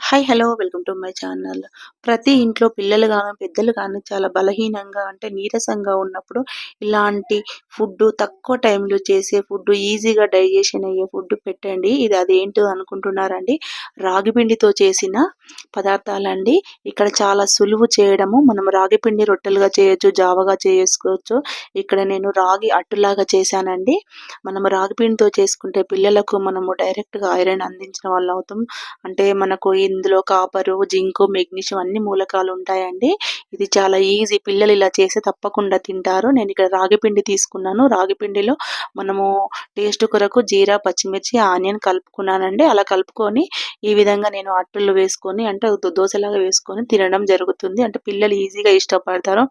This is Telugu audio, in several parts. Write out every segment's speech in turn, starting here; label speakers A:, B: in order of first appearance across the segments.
A: Hi hello welcome to my channel ప్రతి ఇంట్లో పిల్లలు కానీ పెద్దలు కానీ చాలా బలహీనంగా అంటే నీరసంగా ఉన్నప్పుడు ఇలాంటి ఫుడ్ తక్కువ టైంలో చేసే ఫుడ్ ఈజీగా డైజెషన్ అయ్యే ఫుడ్ పెట్టండి. ఇది అదేంటో అనుకుంటున్నారండి? రాగి పిండితో చేసిన పదార్థాలండి. ఇక్కడ చాలా సులువు చేయడము. మనం రాగి పిండి రొట్టెలుగా చేయొచ్చు జావగా చేసుకోవచ్చు. ఇక్కడ నేను రాగి అట్టులాగా చేశానండి. మనం రాగి పిండితో చేసుకుంటే పిల్లలకు మనము డైరెక్ట్గా ఐరన్ అందించిన వాళ్ళు అవుతాం. అంటే మనకు ఇందులో కాపరు జింకు మెగ్నీషియం అన్ని మూలకాలు ఉంటాయండి ఇది చాలా ఈజీ. పిల్లలు ఇలా చేస్తే తప్పకుండా తింటారు. నేను ఇక్కడ రాగి పిండి తీసుకున్నాను. రాగి పిండిలో మనము టేస్ట్ కొరకు జీరా పచ్చిమిర్చి ఆనియన్ కలుపుకున్నానండి. అలా కలుపుకొని ఈ విధంగా నేను అట్టలు వేసుకొని అంటే దోశలాగా వేసుకొని తినడం జరుగుతుంది. అంటే పిల్లలు ఈజీగా ఇష్టపడతారు.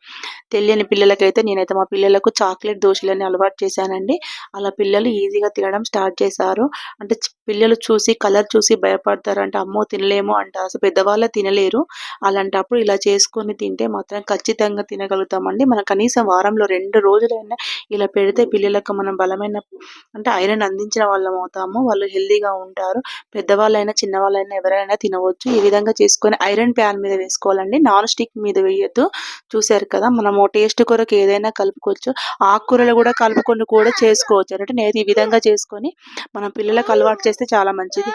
A: తెలియని పిల్లలకైతే నేనైతే మా పిల్లలకు చాక్లెట్ దోశలని అలవాటు చేశానండి. అలా పిల్లలు ఈజీగా తినడం స్టార్ట్ చేశారు. అంటే పిల్లలు చూసి కలర్ చూసి భయపడతారు. అంటే అమ్మో తినలేము అంట అసలు పెద్దవాళ్ళ తినలేరు. అలాంటప్పుడు ఇలా చేసుకొని తింటే మాత్రం ఖచ్చితంగా తినగలుగుతామండి. మనం కనీసం వారంలో రెండు రోజులైనా ఇలా పెడితే పిల్లలకు మనం బలమైన అంటే ఐరన్ అందించిన వాళ్ళం అవుతాము. వాళ్ళు హెల్దీగా ఉంటారు. పెద్దవాళ్ళైనా చిన్నవాళ్ళైనా ఎవరైనా తినవచ్చు. ఈ విధంగా చేసుకొని ఐరన్ ప్యాన్ మీద వేసుకోవాలండి. నాన్ స్టిక్ మీద వేయొద్దు. చూసారు కదా మనము టేస్ట్ కొరకు ఏదైనా కలుపుకోవచ్చు. ఆకుకూరలు కూడా కలుపుకొని కూడా చేసుకోవచ్చు. అంటే నేను ఈ విధంగా చేసుకొని మనం పిల్లలకు అలవాటు చేస్తే చాలా మంచిది.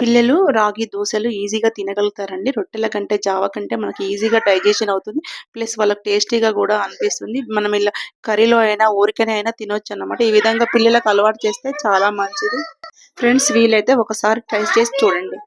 A: పిల్లలు రాగి దోశలు ఈజీగా తినగలుగుతారండి. రొట్టెల కంటే జావ కంటే మనకి ఈజీగా డైజెషన్ అవుతుంది. ప్లస్ వాళ్ళకి టేస్టీగా కూడా అనిపిస్తుంది. మనం ఇలా కర్రీలో అయినా ఊరికనే అయినా తినొచ్చు అన్నమాట. ఈ విధంగా పిల్లలకు అలవాటు చేస్తే చాలా మంచిది. ఫ్రెండ్స్ వీలైతే ఒకసారి ట్రై చేసి చూడండి.